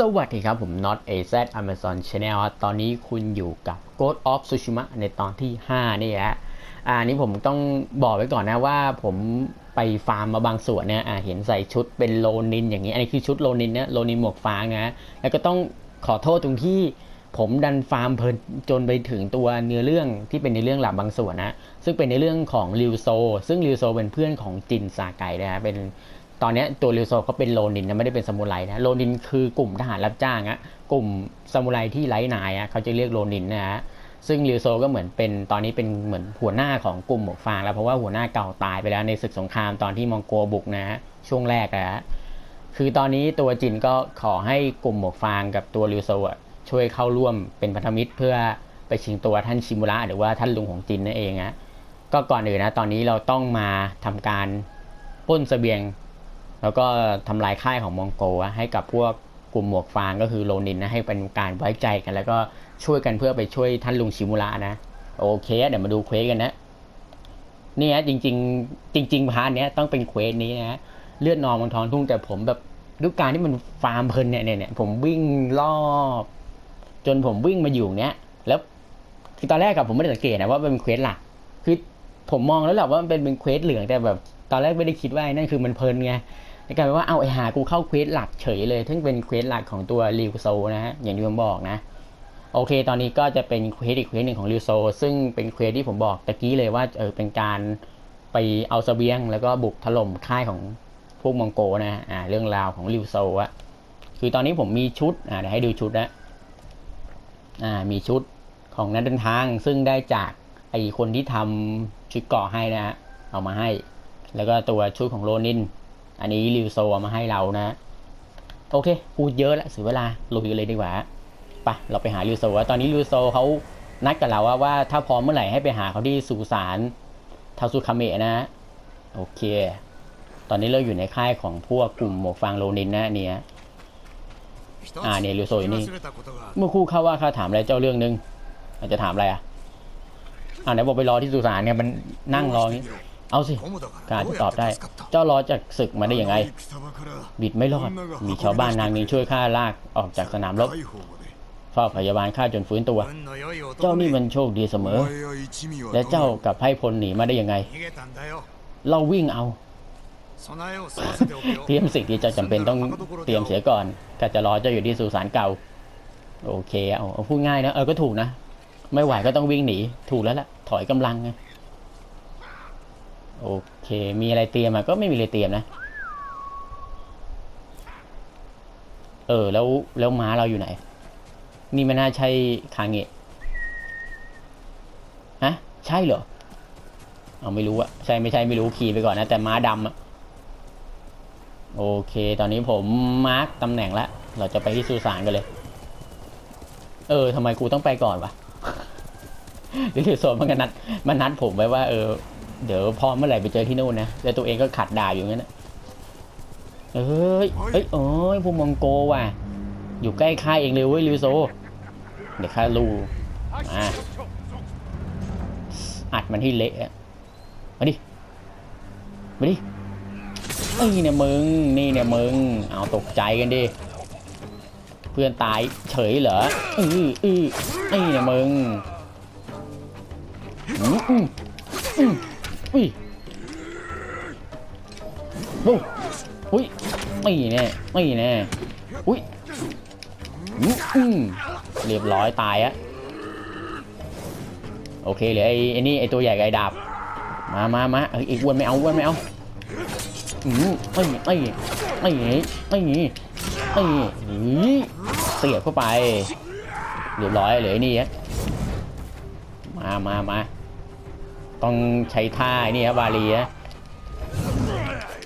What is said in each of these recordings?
สวัสดีครับผม Not AZ Amazon Channel ครับตอนนี้คุณอยู่กับ Ghost of Tsushima ในตอนที่ 5 นี่ฮะอ่าอันนี้ผมต้องบอกไว้ก่อนนะว่าผมไปฟาร์มมาบางส่วนเนี่ยอ่าเห็นใส่ชุดเป็นโลนินอย่างนี้ อันนี้คือชุดโลนินนะโลนินหมวกฟางนะแล้วก็ต้องขอโทษตรงที่ผมดันฟาร์มเพลินจนไปถึงตัวเนื้อเรื่องที่เป็นในเรื่องหลักบางส่วนนะซึ่งเป็นในเรื่องของริวโซ ซึ่งริวโซเป็นเพื่อนของจินซาไกนะฮะเป็น ตอนนี้ตัวริวโซเขาเป็นโลนินนะไม่ได้เป็นซามูไรนะโลนินคือกลุ่มทหารรับจ้างอะกลุ่มซามูไรที่ไร้นายอะเขาจะเรียกโลนินนะฮะซึ่งริวโซก็เหมือนเป็นตอนนี้เป็นเหมือนหัวหน้าของกลุ่มหมวกฟางแล้วเพราะว่าหัวหน้าเก่าตายไปแล้วในศึกสงครามตอนที่มองโกบุกนะฮะช่วงแรกนะฮะคือตอนนี้ตัวจินก็ขอให้กลุ่มหมวกฟางกับตัวริวโซะช่วยเข้าร่วมเป็นพันธมิตรเพื่อไปชิงตัวท่านชิมุระหรือว่าท่านลุงของจินนั่นเองฮะก็ก่อนอื่นนะตอนนี้เราต้องมาทำการป้นเสบียง แล้วก็ทำลายค่ายของมองโกะให้กับพวกกลุ่มหมวกฟางก็คือโลนินนะให้เป็นการไว้ใจกัน แล้วก็ช่วยกันเพื่อไปช่วยท่านลุงชิมุระนะโอเคเดี๋ยวมาดูเควสกันนะนี่ฮะจริง ๆ จริง ๆ พาร์ทเนี้ยต้องเป็นเควสนี้นะเลือดนองบนท้องทุ่งแต่ผมแบบด้วยการที่มันฟาร์มเพลินเนี่ยเนี่ยเนี่ยผมวิ่งรอบ จนผมวิ่งมาอยู่เนี้ยแล้วคือตอนแรกกับผมไม่ได้สังเกตนะว่าเป็นเควสหลักคือผมมองแล้วแหละว่ามันเป็นเป็นเควสเหลืองแต่แบบ ตอนแรกไม่ได้คิดว่าอ้นั่นคือมันเพลินไง กลายเป็นว่าเอาไอหากูเข้าเควสหลักเฉยเลยซึ่งเป็นเควสหลักของตัวริวโซนะฮะอย่างที่ผมบอกนะ โอเค ตอนนี้ก็จะเป็นเควสอีกเควสหนึ่งของริวโซ ซึ่งเป็นเควสที่ผมบอกตะกี้เลยว่าเออเป็นการไปเอาเสบียง แล้วก็บุกถล่มค่ายของพวกมองโกนะอ่าเรื่องราวของริวโซอะคือตอนนี้ผมมีชุดอ่าเดี๋ยวให้ดูชุดนะอ่ามีชุดของนักเดินทางซึ่งได้จากไอคนที่ทำชุดเกาะให้นะฮะเอามาให้ แล้วก็ตัวชุดของโรนิน อันนี้ริวโซมาให้เรานะ โอเค พูดเยอะแล้วเสียเวลาลุยเลยดีกว่าไปเราไปหาริวโซว่าตอนนี้ริวโซเขานัดกับเราว่าว่าถ้าพร้อมเมื่อไหร่ให้ไปหาเขาที่สุสานทาซุคาเมะนะ โอเค ตอนนี้เราอยู่ในค่ายของพวกกลุ่มหมวกฟางโรนินนะเนี่ยอ่าเนี่ยริริวโซอยู่นี่เมื่อคู่เข้าว่าข้าถามอะไรเจ้าเรื่องนึงอาจจะถามอะไรอะอ่าไหนบอกไปรอที่สุสานเนี่ยมันนั่งรออย่างนี้ เอาสิการจะตอบได้ เจ้ารอจากศึกมาได้ยังไง บิดไม่รอด มีชาวบ้านนางนี้ช่วยข้าลากออกจากสนามรบเฝ้าพยาบาลข้าจนฟื้นตัว เจ้านี่มันโชคดีเสมอ และเจ้ากับไพ่พลหนีมาได้ยังไง เราวิ่งเอา เตรียมสิ่งที่เจ้าจำเป็นต้องเตรียมเสียก่อนก็จะรอเจ้าอยู่ที่สุสานเก่า โอเคเอาเอาพูดง่ายนะเออก็ถูกนะ ไม่ไหวก็ต้องวิ่งหนี ถูกแล้วล่ะ ถอยกำลังไง โอเค มีอะไรเตรียมอะก็ไม่มีอะไรเตรียมนะ เออ แล้วแล้วม้าเราอยู่ไหน นี่ไม่น่าใช่คางเงะฮะ ใช่เหรอ เอาไม่รู้อะใช่ไม่ใช่ไม่รู้ขี่ไปก่อนนะ แต่ม้าดำอะโอเค ตอนนี้ผมมาร์กตำแหน่งแล้ว เราจะไปที่สุสานกันเลย เออทำไมกูต้องไปก่อนวะหรือถือโซนมันก็นัดมันนัดผมไว้ว่า เออ เดี๋ยวพอเมื่อไหร่ไปเจอที่นู่นนะแล้วตัวเองก็ขัดด่าอยู่งั้นนะเอ้ยเอ้ยโอ้ยพวกมองโกว่ะ อยู่ใกล้ค่ายเองเลยเว้ยลิวโซ เดี๋ยวข้าลูมาอัดมันที่เละอะมาดิ มาดินี่เนี่ยมึง นี่เนี่ยมึง เอาตกใจกันดิ เพื่อนตายเฉยเหรออืออือนี่เนี่ยมึงอืมอืมอืม อุ้ยโอ้อุ้ยไม่แน่ไม่แน่อุ้ยอืมอืมเรียบร้อยตายอะโอเคเหลือไอ้ไอ้นี่ไอ้ตัวใหญ่ไอ้ดาบมามามาเอ้ยไอ้อ้วนไม่เอาอ้วนไม่เอาอืมไม่ไม่ไม่ไม่ไม่ไม่เสียบเข้าไปเรียบร้อยเลยนี่ฮะมามามา ต้องใช้ท่าไอ้นี่ฮะบาลีฮะ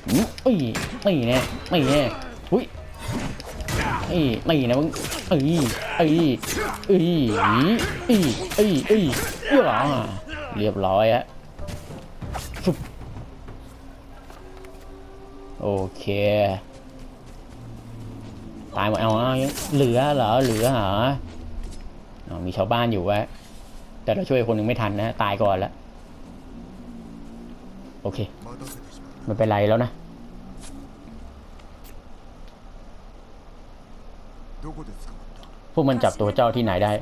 อืมไม่ไม่แน่ไม่แน่หุ้ยไม่ไม่นะมึงเอ้ยเอ้ยเอ้ยเอ้ยเอ้ยเอ้ยเอ้ยเรียบร้อยฮะโอเค ตายหมดเอาเอาเหลือเหรอเหลือเหรอมีชาวบ้านอยู่วะแต่เราช่วยคนหนึ่งไม่ทันนะ ตายก่อนแล้ว โอเคมันเป็นไรแล้วนะพวกมันจับตัวเจ้าที่ไหนได้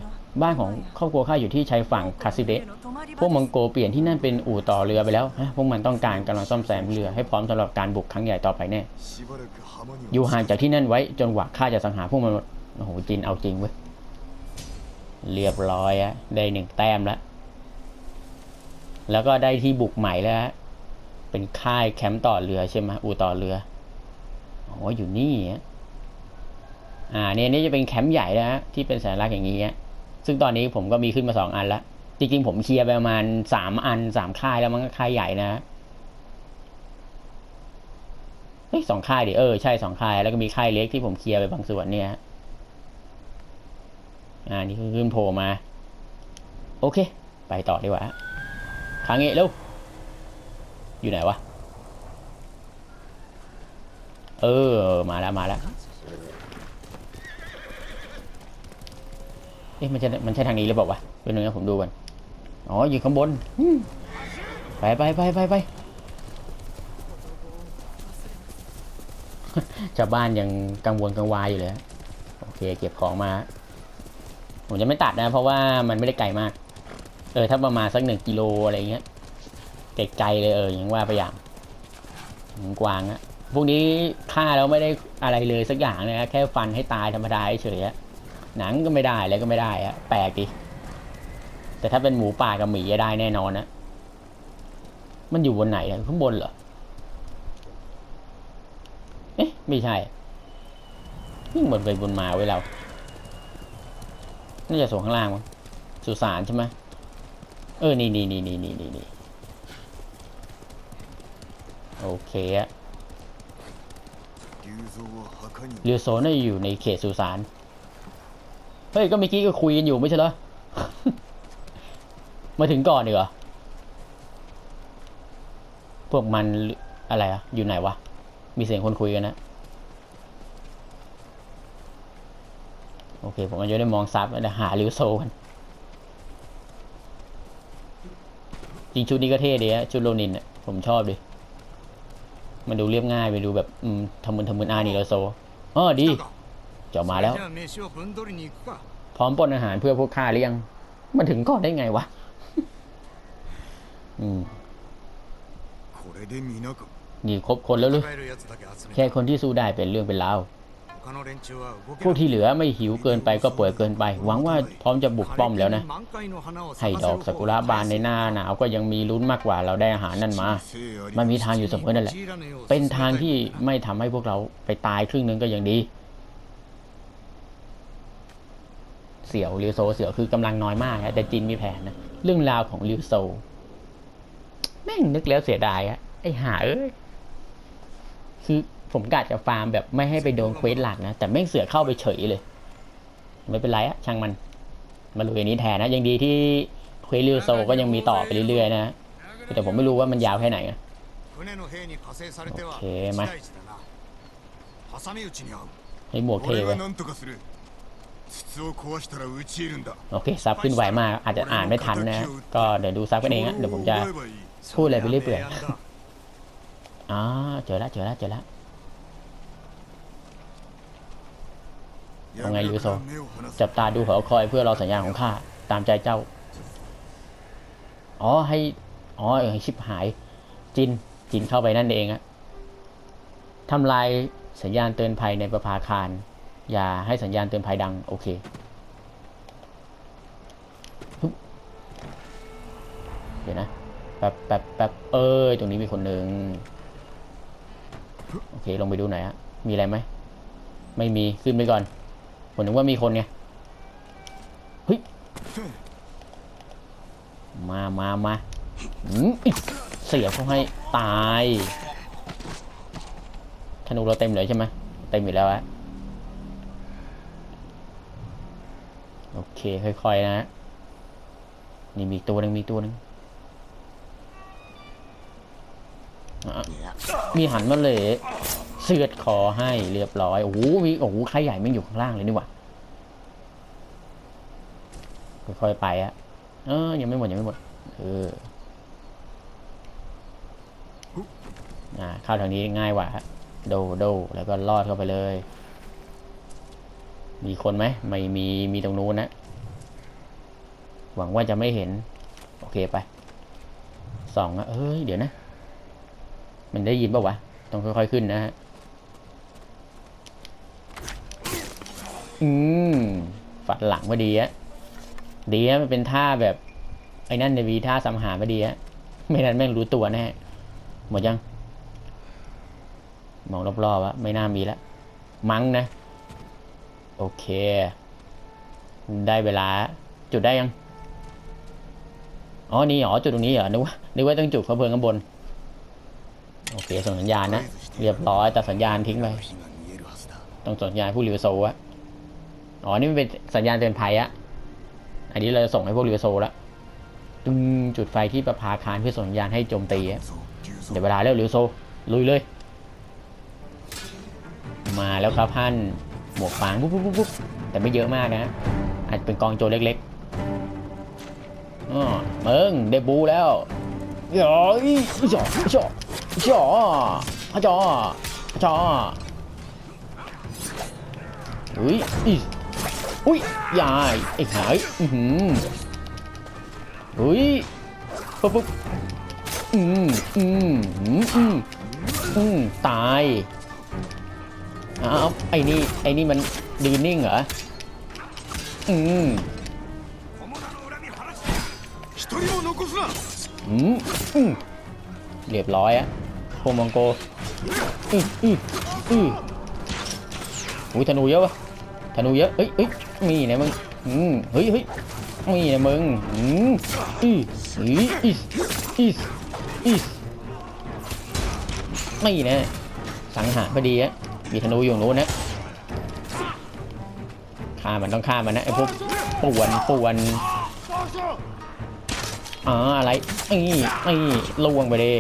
บ้านของครอบครัวข้าอยู่ที่ชายฝั่งคาซิเดะพวกมังโกเปลี่ยนที่นั่นเป็นอู่ต่อเรือไปแล้วฮะพวกมันต้องการกำลังซ่อมแซมเรือให้พร้อมสำหรับการบุกครั้งใหญ่ต่อไปแน่อยู่ห่างจากที่นั่นไว้จนกว่าข้าจะสังหารพวกมันโอ้โหจินเอาจริงเว้ยเรียบร้อยอะได้หนึ่งแต้มแล้วแล้วก็ได้ที่บุกใหม่แล้วฮะ เป็นค่ายแคมป์ต่อเรือใช่ไหมอู่ต่อเรืออ๋ออยู่นี่ฮะอ่าเนี่ยนี่จะเป็นแคมป์ใหญ่แล้วฮะที่เป็นสัญลักษณ์อย่างนี้ฮะซึ่งตอนนี้ผมก็มีขึ้นมาสองอันล้วจริงๆผมเคลียร์ไปประมาณสามอันสามค่ายแล้วมันก็ค่ายใหญ่นะฮะเฮ้ยสองค่ายดิเออใช่สองค่ายแล้วก็มีค่ายเล็กที่ผมเคลียร์ไปบางส่วนเนี่ยอ่านี่คือขึ้นโผล่มา โอเค ไปต่อดีกว่าฮะคางเงะเร็ว อยู่ไหนวะ เออ มาแล้วมาแล้ว เอ๊ะมันจะมันใช่ทางนี้หรือเปล่าวะเป็นหนึ่งผมดูกันอ๋อ อยู่ข้างบน ไปไปไปไปไปชาวบ้านยังกังวลกังวายอยู่เลย โอเค เก็บของมา ผมจะไม่ตัดนะ เพราะว่ามันไม่ได้ไกลมาก เออ ถ้าประมาณสักหนึ่งกิโลอะไรเงี้ย ไกลๆเลยเอออยังว่าไปอย่างกวางอะพวกนี้ฆ่าแล้วไม่ได้อะไรเลยสักอย่างเลยนะแค่ฟันให้ตายธรรมดาเฉยๆอะหนังก็ไม่ได้อะไรก็ไม่ได้อะแปลกดิแต่ถ้าเป็นหมูป่ากับหมีอะได้แน่นอนนะมันอยู่บนไหนอะข้างบนเหรอเอ๊ะไม่ใช่ยิ่งบนไปบนมาไว้เราน่าจะส่งข้างล่างมั้งสุสานใช่ไหมเออนี่นี่นี่นี่นี่นี่ โอเคอะเรืโซนี่าอยู่ในเขตสุสาน เฮ้ย ก็เมื่อกี้ก็คุยกันอยู่ไม่ใช่เหรอ มาถึงก่อนดีกว่าพวกมันอะไรอะอยู่ไหนวะ มีเสียงคนคุยกันนะ โอเค ผมจะได้มองซับแล้วหาริวโซกันจริงชุดนี้ก็เท่ดีฮะชุดโรนินอะผมชอบดิ มันดูเรียบง่ายไปดูแบบทำมือทำมืออานี่เราโซอ๋อดีเจ้ามาแล้ว พร้อมป้นอาหารเพื่อพวกข้าหรือยัง มันถึงก่อนได้ไงวะอือนี่ครบคนแล้วหรือแค่คนที่สู้ได้เป็นเรื่องเป็นราว พวกที่เหลือไม่หิวเกินไปก็ป่วยเกินไป หวังว่าพร้อมจะบุกป้อมแล้วนะให้ดอกสกุระบานในหน้าหนาวก็ยังมีลุ้นมากกว่าเราได้อาหารนั่นมา มันมีทางอยู่เสมอนั่นแหละ เป็นทางที่ไม่ทำให้พวกเราไปตายครึ่งนึงก็ยังดี เสี่ยวลิโซเสี่ยวคือกำลังน้อยมากนะแต่จินมีแผนนะเรื่องราวของลิโซ แม่งนึกแล้วเสียดายอะไอหาเอ้ยคือ ผมกะจะฟาร์มแบบไม่ให้ไปโดนเควสหลักนะ แต่แม่งเสือเข้าไปเฉยเลย ไม่เป็นไรอะช่างมัน มาลุยอันนี้แทนนะ ยังดีที่เควสลิวโซก็ยังมีต่อไปเรื่อยๆนะ แต่ผมไม่รู้ว่ามันยาวแค่ไหนนะโอเคมาไอ้หมวกเทวะโอเคซับขึ้นไวมาก อาจจะอ่านไม่ทันนะ ก็เดี๋ยวดูซับกันเองนะเดี๋ยวผมจะพูดอะไรไปเรื่อยเปื่อยอ่าเจอแล้วเจอแล้วเจอแล้ว เอาไงยูโซจับตาดูหอคอยเพื่อรอสัญญาณของข้าตามใจเจ้า อ๋อให้อ๋อให้ชิบหาย จินจินเข้าไปนั่นเองอะทำลายสัญญาณเตือนภัยในประภาคาร อย่าให้สัญญาณเตือนภัยดัง โอเคเดี๋ยวนะแป๊บแป๊บแป๊บเอ้ย ตรงนี้มีคนหนึ่งโอเค ลงไปดูหน่อยฮะมีอะไรไหม ไม่มี ขึ้นไปก่อน ผมนึกว่ามีคนไงเฮ้ยมามามาอืมอิ๊ะเสียบเขาให้ตายธนูเราเต็มเลยใช่ไหมเต็มอยู่แล้วอะโอเคค่อยๆนะนี่มีตัวหนึ่งมีตัวหนึ่งมีหันมาเลย เสือดคอให้เรียบร้อย โอ้โหมีโอ้โหใครใหญ่ไม่อยู่ข้างล่างเลยนี่หว่าค่อยๆไปอะเออยังไม่หมดยังไม่หมด เอออ่าเข้าทางนี้ง่ายกว่าฮะโดโดแล้วก็ลอดเข้าไปเลย มีคนไหมไม่มีมีตรงนู้นนะหวังว่าจะไม่เห็น โอเคไปสองอะเอ้ยเดี๋ยวนะ มันได้ยินปะวะ ต้องค่อยๆขึ้นนะฮะ อืมฝัดหลังพอดีอะดีอะมันเป็นท่าแบบ ไอ้นั่นในวีท่าสังหารพอดีอะไม่นั้นแม่งรู้ตัวแน่หมดยัง มองรอบๆวะไม่น่ามีละมั้งนะ โอเค ได้เวลา จุดได้ยังอ๋อนี่หรอจุดตรงนี้เหรอนึกว่านึกว่าต้องจุดเขาเพลิงข้างบน โอเคส่งสัญญาณนะ เรียบร้อยแต่สัญญาณทิ้งไปต้องสัญญาณผู้ริวโซะ อ๋อ นี่มันเป็นสัญญาณเตือนภัยอะอันนี้เราจะส่งให้พวกเรือโซละตึงจุดไฟที่ประพาคารเพื่อส่งสัญญาณให้โจมตีเดี๋ยวเวลาแล้วเรือโซ ลุยเลย มาแล้วครับท่านหมวกฟางปุ๊บปุ๊บแต่ไม่เยอะมากนะ อาจเป็นกองโจรเล็กๆอ๋อเอิงได้บูแล้วหยอยหยอหยอหยอหยอหยออุ้ย อุ้ยยายไอ้หายอือหืออุ้ยปุ๊บปุ๊บอืมอืมอืมอืมอืมตายอ้าวไอ้นี่ไอ้นี่มันดีนิ่งเหรออืมอืมอืมเรียบร้อยอะโค้มองโกอืออืออืออุ้ยธนูเยอะวะธนูเยอะเอ้ยเอ้ย มีนะมึงอืมเฮ้ยเฮ้ยมีนะมึงอืมอืออืออีสอีสอีสไม่นะสังหารพอดีอะมีธนูอยู่นู้นนะฆ่ามันต้องฆ่ามันนะไอ้พวกป่วนป่วนอ๋ออะไรนี่นี่ลวงไปเลย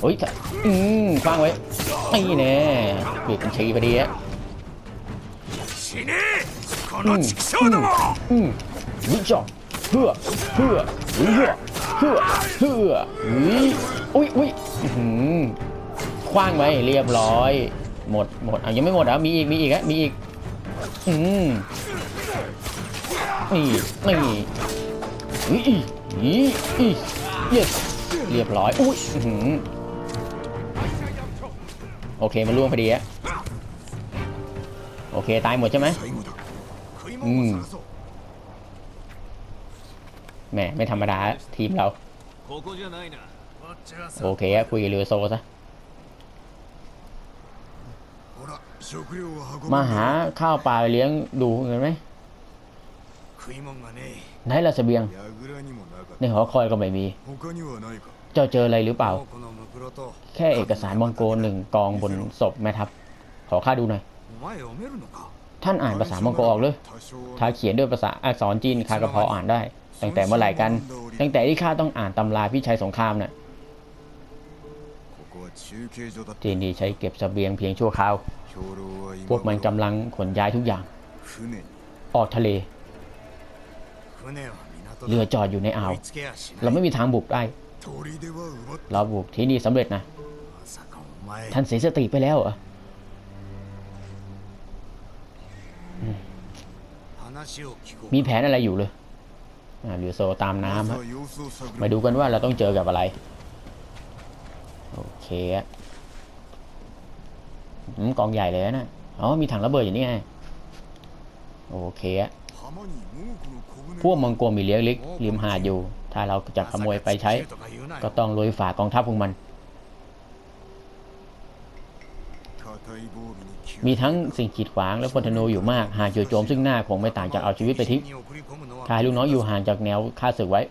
โอ้ยถ้าอืมคว้างไว้ นี่แน่เบียดฉีพอดีฮะอืมอืมวิจอมเพื่อเพื่อเพื่อเพื่อเพื่ออุ้ยอุ้ยหืมคว้างไว้เรียบร้อย หมดหมดอะยังไม่หมดอะมีอีกมีอีกอะมีอีกอืมนี่นี่นี่อีอีอีเรียบร้อยอุ้ยอืม โอเคมันล่วงพอดีอะโอเค ตายหมดใช่ไหมอืมแหมไม่ธรรมดาทีมเรา โอเคคุยกับเรือโซซะมาหาข้าวปลาเลี้ยงดูเงินไหมไหนละเสบียง ในหอคอยก็ไม่มี จ้าเจออะไรหรือเปล่า แค่เอกสารมองโกหนึ่งกองบนศพแม่ทัพขอข้าดูหน่อย ท่านอ่านภาษามองโกออกเลยถ้าเขียนด้วยภาษาอักษรจีนข้าก็พออ่านได้ ตั้งแต่เมื่อไหร่กัน ตั้งแต่ที่ข้าต้องอ่านตำราพี่ชายสงครามน่ะที่นี่ใช้เก็บสเสบียงเพียงชั่วคราว พวกมันกำลังขนย้ายทุกอย่าง ออกทะเล เรือจอดอยู่ในอ่าว เราไม่มีทางบุกได้ เราบุกที่นี่สำเร็จนะ ท่านเสียสติไปแล้วเหรอมีแผนอะไรอยู่เลยหรือโซตามน้ำมาดูกันว่าเราต้องเจอกับอะไร โอเคกองใหญ่เลยนะอ๋อมีถังระเบิดอยู่นี่ไงโอเคพวกมังกรมีเลี้ยงลิกริมหาดอยู่ ถ้าเราจะขโมยไปใช้ ก็ต้องลุยฝ่ากองทัพพวกมัน มีทั้งสิ่งขีดขวางและพลธนูอยู่มาก หากจู่โจมซึ่งหน้าคงไม่ต่างจากเอาชีวิตไปทิ้งถ้าให้ลูกน้อยอยู่ห่างจากแนวฆ่าศึกไว้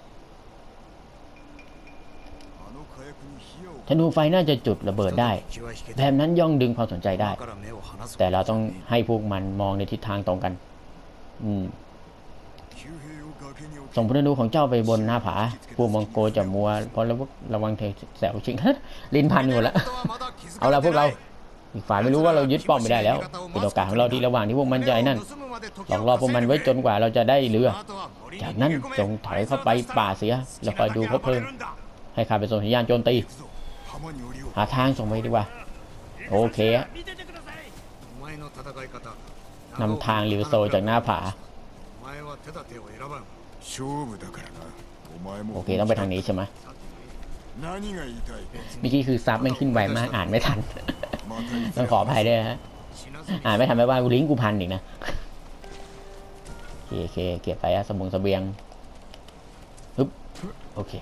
ธนูไฟน่าจะจุดระเบิดได้ แบบนั้นย่องดึงความสนใจได้ แต่เราต้องให้พวกมันมองในทิศทางตรงกัน อืม ส่งพลันูของเจ้าไปบนหน้าผาผู้มังโกจะมัวเพราะระวังระวังเธอแสวชิงลินพันอยู่แล้วเอาละพวกเราอีกฝ่ายไม่รู้ว่าเรายึดป้อมไม่ได้แล้วเป็นโอกาสของเราที่ระหว่างที่พวกมันใจนั่นหลอกล่อพวกมันไว้จนกว่าเราจะได้เรือ จากนั้นจงถอยเข้าไปป่าเสีย แล้วคอยดูเขาเพิ่มให้ข้าไปส่งสัญญาณโจมตีหาทางส่งไปดีกว่า โอเคนำทางลิวโซจากหน้าผา 手立てを選ばん勝負だからなお前 โอ も เคต้องไปทางนี้ใช่ไหม 何が言いたい เมื่อกี้คือซับไม่งขึ้นไวมากอ่านไม่ทัน またいつ ต้องขออภัยด้วยนะฮะ 死なずに อ่านไม่ทันไม่ว่ากูลิงก์กูพันอีกนะ โอเคโอเค เก็บไปอะสมบงเสบียงปึ๊บโอเค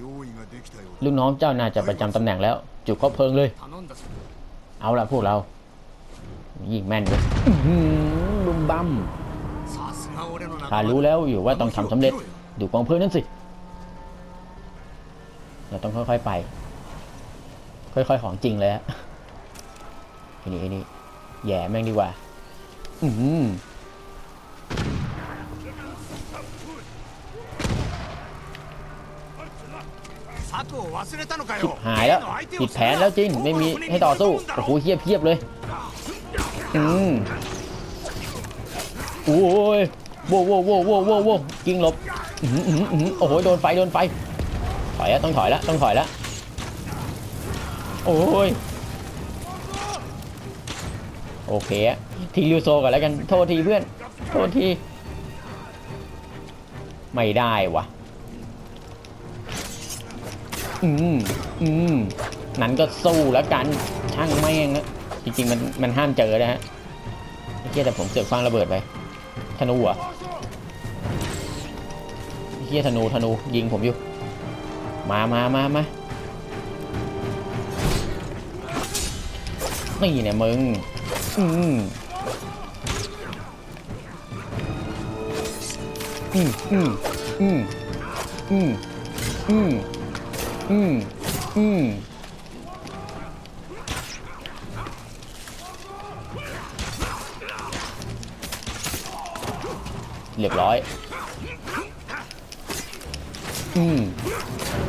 用意ができたよう ลูกน้องเจ้าน่าจะประจำตำแหน่งแล้ว จุดคบเพลิงเลย 頼んだぞ เอาละพวกเรา ยิงแม่นเลยบึมบัมข้ารู้แล้วอยู่ว่าต้องทำสำเร็จ ดูกองเพลิงนั่นสิ เราต้องค่อยๆไป ค่อยๆของจริงเลยฮะไอ้นี่ไอ้นี่แย่แม่งดีกว่า อืมหายแล้วผิดแผนแล้วจริง ไม่มีให้ต่อสู้ โอ้โหเทียบเพียบเลย อืมโอ้ยโว้โว้โว้โว้โว้โว้กิ้งหลบอื้อหืออื้อหืออื้อหือโอ้โหโดนไฟโดนไฟถอยแล้วต้องถอยแล้วต้องถอยแล้วโอ้ยโอเคทีลิวโซก่อนแล้วกันโทษทีเพื่อน โทษที ไม่ได้วะอืมอืมนั้นก็สู้แล้วกันช่างแม่งนะ จริงๆมันมันห้ามเจอนะฮะไอ้เหี้ยแต่ผมเสือกฟังระเบิดไปธนูเหรอไอ้เหี้ยธนูธนูยิงผมอยู่ มามามามานี่เนี่ยมึง อืมอืมอืมอืมอืมอืมอืมอืม เรียบร้อย อืม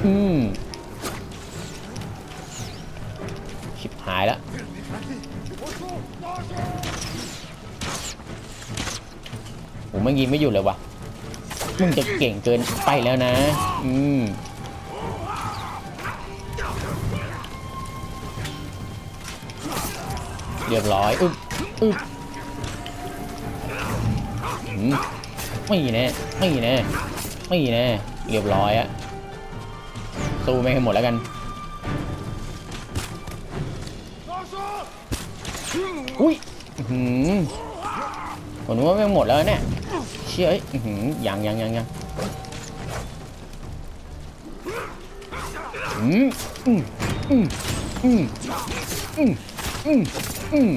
อืม ชิบหายแล้วผมไม่ยิงไม่หยุดเลยวะมึงจะเก่งเกินไปแล้วนะ อืมเรียบร้อย อึ๊บอึ๊บอืม ไม่แน่ไม่แน่ไม่แน่เรียบร้อยอะสู้ไม่ให้หมดแล้วกันอุ้ยอื้อหืมผมนึกว่าไม่หมดแล้วเนี่ยเชี่ยเอ้ยอื้อหือยังยังยังยังอืมอืมอืมอืมอืมอืมอืม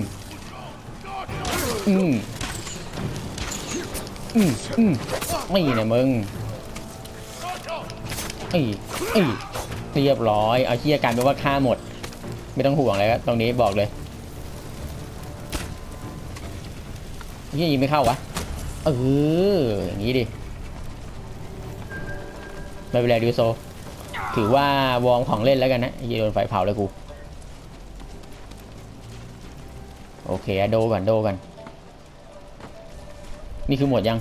อืม อืมอืมไม่เนี่ยมึงไอ้ไอ้ยเรียบร้อยเอาเชี่ยการเป็นว่าฆ่าหมด ไม่ต้องห่วงเลยครับตรงนี้บอกเลยเฮียยิงไม่เข้าวะเอออย่างนี้ดิไม่เป็นไรดิวโซ ถือว่าวอร์มของเล่นแล้วกันนะเฮีโดนไฟเผาเลยกู โอเคอะโดก่อนโดก่อน นี่คือหมดยัง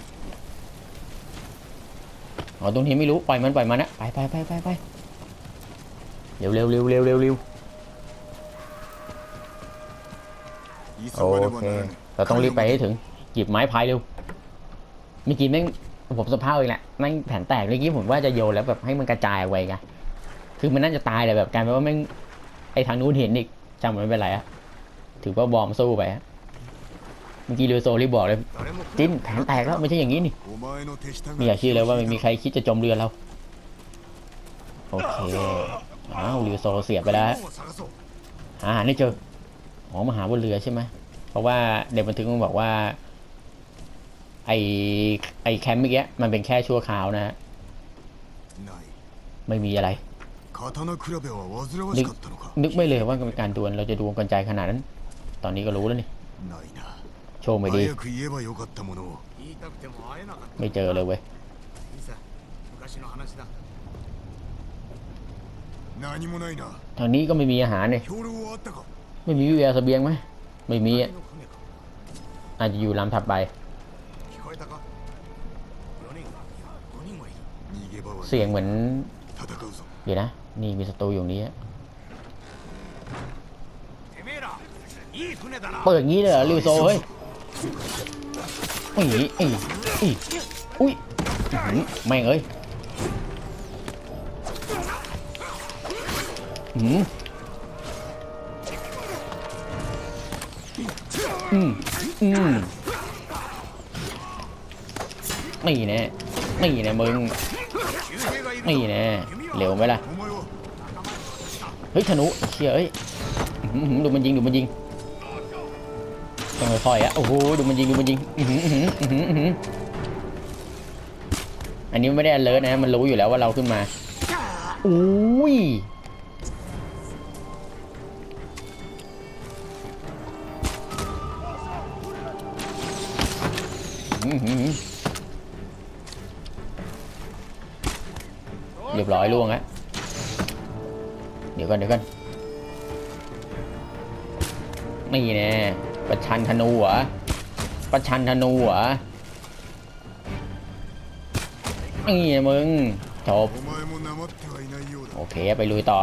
อ๋อตรงนี้ไม่รู้ปล่อยมันปล่อยมันนะไปไปไปไปไปเร็วเร็วเร็วเร็วเร็วเร็วโอเคเราต้องรีบไปให้ถึงหยิบไม้พายเร็วเมื่อกี้แม่งผมสภาพเองแหละแม่งแผ่นแตกเมื่อกี้ผมว่าจะโยนแล้วแบบให้มันกระจายไว้ไงคือมันน่าจะตายแต่แบบการเป็ว่าแม่งไอทางนู้นเห็นอีกจำมันเป็นไรอะถือว่าบอมสู้ไปฮะ มื่อกี้เรือโซรีบอกเลยจิ้นแขนแตกแล้วไม่ใช่อย่างนี้นี่มีอาชีพเลยว่าไม่มีใครคิดจะจมเรือเราโอเคอ้าวเรือโซเสียไปแล้วหาหานี่เจออ๋อมาหาบนเรือใช่ไหมเพราะว่าเด็กบันทึกมันบอกว่า ไอไอแคมป์เมื่อกี้มันเป็นแค่ชั่วคราวนะ ไม่มีอะไรนึกนึกไม่เลยว่าเป็นการดวนเราจะดวงกันใจขนาดนั้น ตอนนี้ก็รู้แล้วนี่ โชคไม่ดี ไม่เจอเลยเว้ยทางนี้ก็ไม่มีอาหารเลยไม่มีวิวแอร์เสบียงไหมไม่มีอาจจะอยู่ลำถัดไป เสียงเหมือน เดี๋ยวนะ นี่มีศัตรูอยู่นี้เปิดงี้เลยเหรอริวโซเฮ้ย อีอีอีอุ้ยแม่งเอ้ยอืมอืมอืมนี่แน่นี่แน่มึงนี่แน่เหลวไหมล่ะ เฮ้ยธนูเฮ้ยดูมันยิง ดูมันยิง ค่อยๆอะโอ้โหดูมันยิงดูมันยิงอันนี้ไม่ได้เลิศนะมันรู้อยู่แล้วว่าเราขึ้นมาอุ้ยเรียบร้อยล่วงแล้วเดี๋ยวก่อนเดี๋ยวก่อนนี่แน่ ประชันธนูเหรอประชันธนูเหรอนี่มึงจบโอเคไปลุยต่อ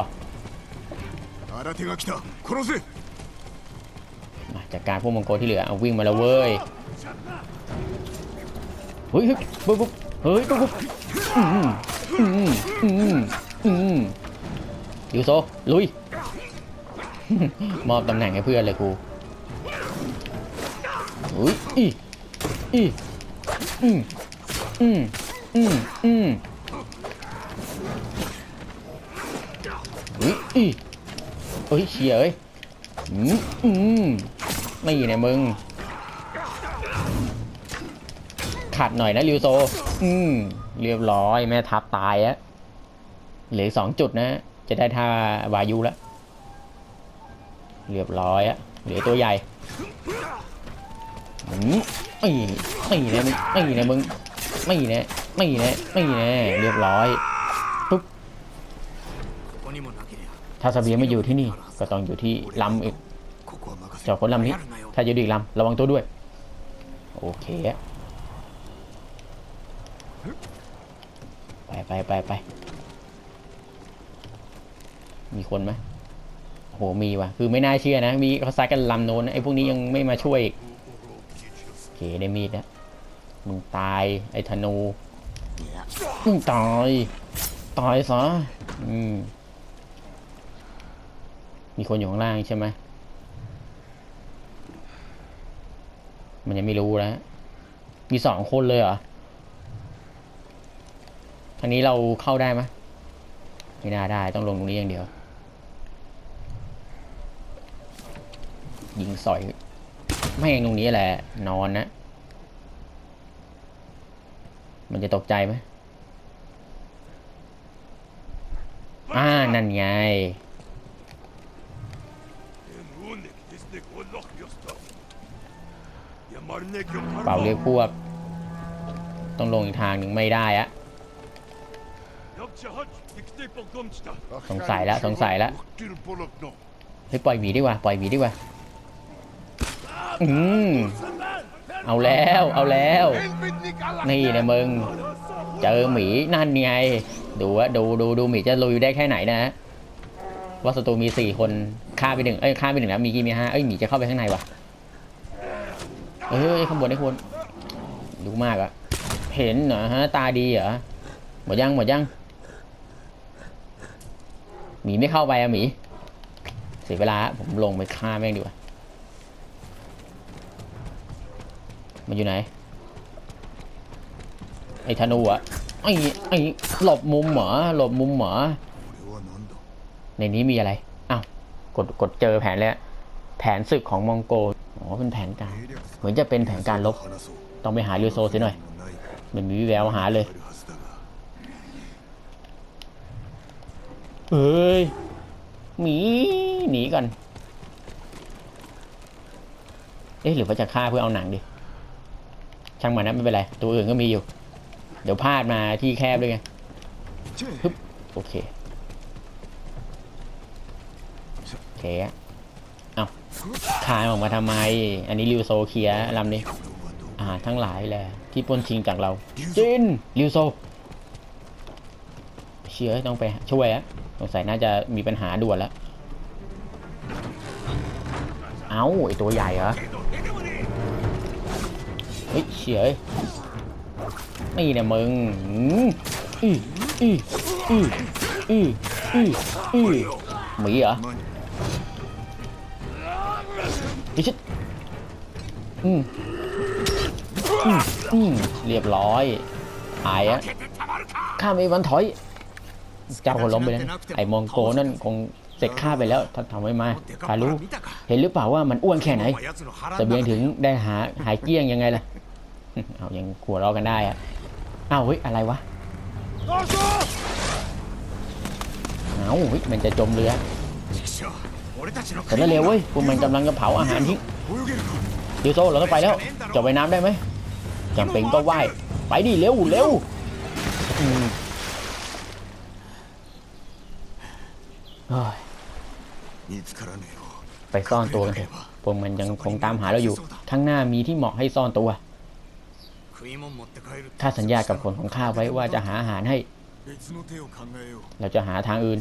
จากการพวกมังโกที่เหลือเอาวิ่งมาแล้วเว้ยเฮ้ยปุ๊บปุ๊บเฮ้ยปุ๊บปุ๊บยูโซลุยมอบตำแหน่งให้เพื่อนเลยครู อุ้ยอีอีอืมอืมอืมอืมอุ้ยอีเฮ้ยเชียเอ้ยอืมอืมไม่เนี่ยมึงขัดหน่อยนะริวโซ อืมเรียบร้อย แม่ทับตายอะเหลือสองจุดนะ จะได้ท่าวายุแล้วเรียบร้อยอะเหลือตัวใหญ่ ไม่ไม่นะมึงไม่แน่มึงไม่แน่ไม่แน่ไม่แน่เรียบร้อยปุ๊บถ้าสเบียไม่อยู่ที่นี่ก็ต้องอยู่ที่ลำอีกจอดคนลำนี้ ถ้าอยู่ดีกลำระวังตัวด้วย โอเคไปไปไปไปมีคนไหมโหมีว่ะ คือไม่น่าเชื่อนะ มีเขาซัดกันลำโน้นไอ้พวกนี้ยังไม่มาช่วยอีก เคได้มีดแล้วมึงตายไอ้ธนูมึงตายตายซะอืมมีคนอยู่ข้างล่างใช่ไหมมันยังไม่รู้นะมีสองคนเลยเหรออันนี้เราเข้าได้ไหมไม่น่าได้ต้องลงตรงนี้อย่างเดียว ยิงสอย แม่งตรงนี้แหละ นอนนะ มันจะตกใจไหมอ่า นั่นไง เป่าเรียกพวก ต้องลงอีกทางหนึ่งไม่ได้อะสงสัยแล้วสงสัยแล้วเฮ้ยปล่อยหมีดีกว่า ปล่อยหมีดีกว่า อืมเอาแล้วเอาแล้ว นี่นะมึง เจอหมีนั่นไง ดูว่าดูดูดูหมีจะลุยได้แค่ไหนนะว่าศัตรูมีสี่คนฆ่าไปหนึ่งเอ้ยฆ่าไปหนึ่งแล้วมีกี่มีห้าเอ้ยหมีจะเข้าไปข้างในวะเอ้ยข้างบนข้างบนดูมากอะเห็นเหรอฮะตาดีเหรอหมดยังหมดยังหมีไม่เข้าไปอะหมีเสียเวลาผมลงไปฆ่าแม่งดีกว่า มันอยู่ไหน ไอ้ธนูอะไอ้ไอ้หลบมุมเหมอหลบมุมเหมอในนี้มีอะไรอ้าวกดกดเจอแผนแล้วแผนศึกของมองโกอ๋อเป็นแผนการ เหมือนจะเป็นแผนการลบ ต้องไปหาลิวโซสิหน่อย มันมีวิแววหาเลย เฮ้ย หมีหนีกัน เอ๊ะหรือว่าจะฆ่าเพื่อเอาหนังดิ ช่างมันนะไม่เป็นไร ตัวอื่นก็มีอยู่ เดี๋ยวพลาดมาที่แคบด้วยไงฮึบโอเคโอเคอะเอาคายออกมาทำไม อันนี้ริวโซเคลียร์ลำนี้อาหารทั้งหลายแหละที่ปนชิงจากเราจินริวโซเชื่อต้องไปช่วยอะสงสัยน่าจะมีปัญหาด่วนแล้ว เอาไอตัวใหญ่เหรอ ฮ้ยเฉยนี่เนี่ยมึงอืออืออืออืออืออือหมีเหรอดิชิดอืมอืมอืมเรียบร้อยหายอะข้าม่มีวันถอยเจ้าคนล้มไปแล้วไอ้มองโกนั่นคงเสร็จข้าไปแล้วถ้าทำไม่มาข้ารู้เห็นหรือเปล่าว่ามันอ้วนแค่ไหนจะเบียงถึงได้หาหายเกลี้ยงยังไงล่ะ เอายังขัวเรากันได้อะอ้าเฮ้ยอะไรวะเอาเฮ้ยมันจะจมเรือแต่เร็วเว้ยพวกมันกำลังจะเผาอาหารทิ้งดิโซเราต้องไปแล้วจะไปน้ำได้ไหมจำเป็นก็ว่ายไปดิเร็วเร็วไปซ่อนตัวกันเถอะพวกมันยังคงตามหาเราอยู่ ข้างหน้ามีที่เหมาะให้ซ่อนตัว ข้าสัญญากับคนของข้าไว้ว่าจะหาอาหารให้ เราจะหาทางอื่น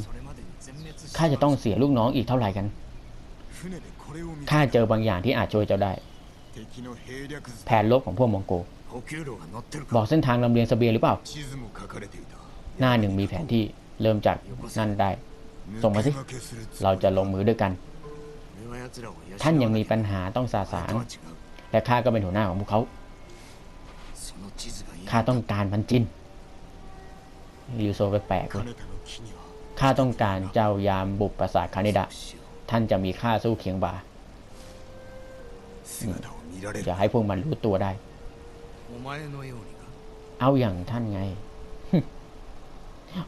ข้าจะต้องเสียลูกน้องอีกเท่าไหร่กัน ข้าเจอบางอย่างที่อาจช่วยเจ้าได้ แผนลบของพวกมองโก บอกเส้นทางลำเลียงสเสบียงหรือเปล่า หน้าหนึ่งมีแผนที่เริ่มจากนั่นได้ ส่งมาสิ เราจะลงมือด้วยกัน ท่านยังมีปัญหาต้องสาสางและข้าก็เป็นหัวหน้าของพวกเขา ข้าต้องการมันจินยูโซไปแปลกข้าต้องการเจ้ายามบุปปาสาทคานิดะ ท่านจะมีค่าสู้เคียงบ่าอย่าให้พวกมันรู้ตัวได้ เอาอย่างท่านไง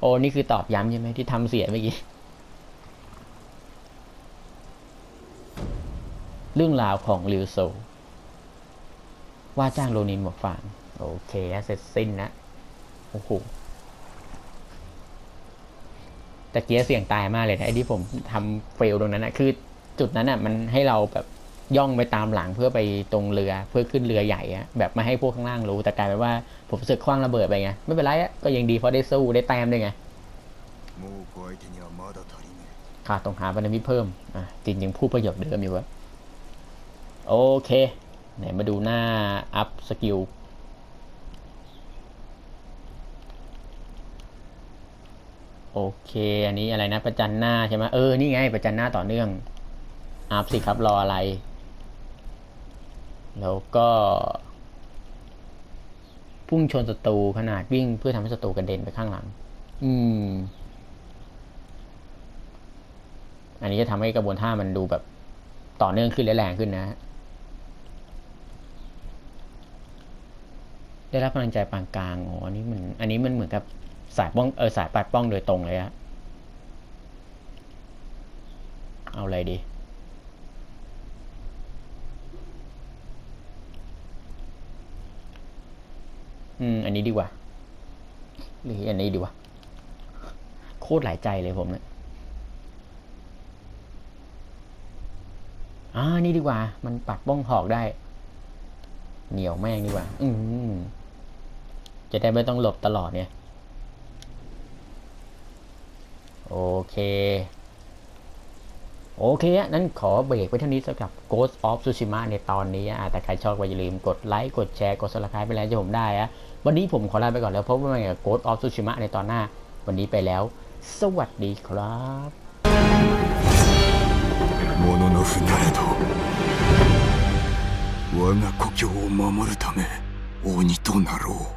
โอ้นี่คือตอบย้ำใช่ไหมที่ทำเสียเมื่อกี้ เรื่องราวของลิวโซ ว่าจ้างโรนินหมวกฟาง โอเคเสร็จสิ้นนะโอ้โหตะเกียเสี่ยงตายมากเลยนะไอ้ที่ผมทำเฟลตรงนั้นนะคือจุดนั้นอนะ่ะ มันให้เราแบบย่องไปตามหลังเพื่อไปตรงเรือเพื่อขึ้นเรือใหญ่อะแบบมาให้พวกข้างล่างรู้แต่กลายเป็นว่าผมสึกคว้างระเบิดไปไงไม่เป็นไรอะก็ยังดีเพราะได้สู้ได้แต้มด้วยไงค่ะต้องหาพันธมิตเพิ่มอะจริงยังพูดประโยคเดิมอยู่วะโอเค ไหนมาดูหน้าอัพสกิล โอเค อันนี้อะไรนะประจันหน้าใช่ไหมเออ นี่ไงประจันหน้าต่อเนื่องอัพสิครับรออะไร แล้วก็ พุ่งชนศัตรูขนาดวิ่งเพื่อทำให้ศัตรูกระเด็นไปข้างหลัง อืม อันนี้จะทำให้กระบวนท่ามันดูแบบต่อเนื่องขึ้นและแรงขึ้นนะ ได้รับกำลังใจปานกลางอ๋ออันนี้มัน อันนี้มันเหมือนกับ สายป้องเออสายปัดป้องโดยตรงเลยฮะเอาอะไรดี อืม อันนี้ดีกว่าหรืออันนี้ดีกว่า โคตรหลายใจเลยผมเนี่ยอ่านี่ดีกว่า มันปัดป้องหอกได้ เหนียวแม่งดีกว่า อืมจะได้ไม่ต้องหลบตลอดเนี่ย โอเค โอเคอะนั้นขอเบรกไว้เท่านี้สำหรับ Ghost of Tsushima ในตอนนี้อะแต่ใครชอบก็อย่าลืมกดไลค์ กดแชร์ กด subscribe ไปแล้วจะผมได้อะวันนี้ผมขอลาไปก่อนแล้วพบกันใหม่กับ Ghost of Tsushima ในตอนหน้า วันนี้ไปแล้ว สวัสดีครับ え物の船れど我が故郷を守るため鬼となろう